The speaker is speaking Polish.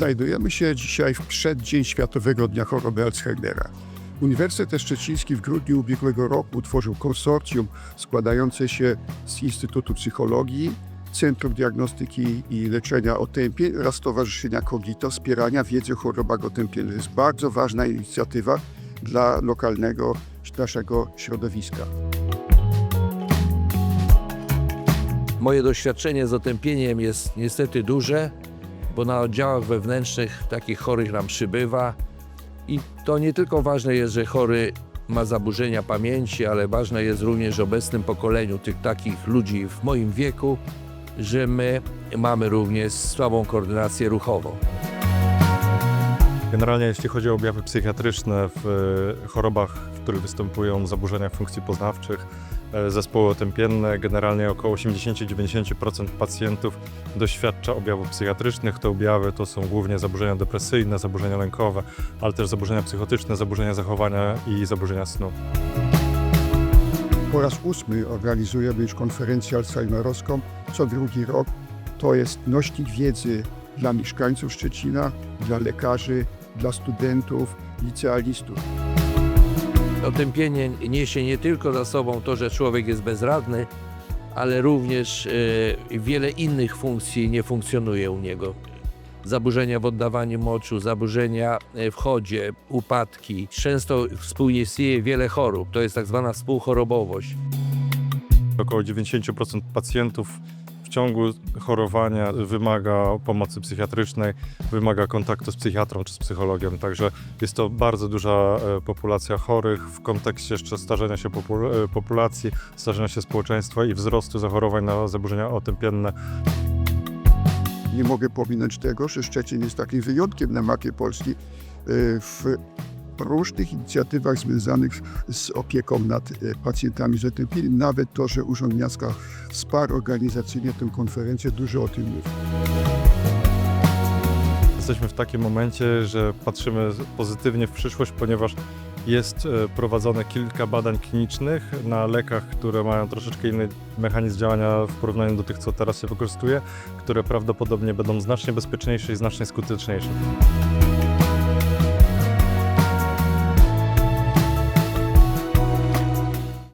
Znajdujemy się dzisiaj w przeddzień Światowego Dnia Choroby Alzheimera. Uniwersytet Szczeciński w grudniu ubiegłego roku utworzył konsorcjum składające się z Instytutu Psychologii, Centrum Diagnostyki i Leczenia Otępień oraz Stowarzyszenia Kogito wspierania wiedzy o chorobach otępiennych. Jest bardzo ważna inicjatywa dla lokalnego naszego środowiska. Moje doświadczenie z otępieniem jest niestety duże, bo na oddziałach wewnętrznych takich chorych nam przybywa. I to nie tylko ważne jest, że chory ma zaburzenia pamięci, ale ważne jest również w obecnym pokoleniu tych takich ludzi w moim wieku, że my mamy również słabą koordynację ruchową. Generalnie jeśli chodzi o objawy psychiatryczne w e, chorobach, w których występują zaburzenia funkcji poznawczych, zespoły otępienne, generalnie około 80-90% pacjentów doświadcza objawów psychiatrycznych. Te objawy to są głównie zaburzenia depresyjne, zaburzenia lękowe, ale też zaburzenia psychotyczne, zaburzenia zachowania i zaburzenia snu. Po raz ósmy organizujemy już konferencję alzheimerowską co drugi rok. To jest nośnik wiedzy dla mieszkańców Szczecina, dla lekarzy, dla studentów, licealistów. Otępienie niesie nie tylko za sobą to, że człowiek jest bezradny, ale również e, wiele innych funkcji nie funkcjonuje u niego. Zaburzenia w oddawaniu moczu, zaburzenia e, w chodzie, upadki. Często współistnieje wiele chorób, to jest tak zwana współchorobowość. Około 90% pacjentów ciągu chorowania wymaga pomocy psychiatrycznej, wymaga kontaktu z psychiatrą czy z psychologiem. Także jest to bardzo duża e, populacja chorych w kontekście jeszcze starzenia się e, populacji, starzenia się społeczeństwa i wzrostu zachorowań na zaburzenia otępienne. Nie mogę pominąć tego, że Szczecin jest takim wyjątkiem na mapie Polski y, w różnych inicjatywach związanych z opieką nad y, pacjentami z otępieniem. Nawet to, że Urząd Miasta wsparł organizacyjnie tę konferencję, dużo o tym mówi. Jesteśmy w takim momencie, że patrzymy pozytywnie w przyszłość, ponieważ jest e, prowadzone kilka badań klinicznych na lekach, które mają troszeczkę inny mechanizm działania w porównaniu do tych, co teraz się wykorzystuje, które prawdopodobnie będą znacznie bezpieczniejsze i znacznie skuteczniejsze.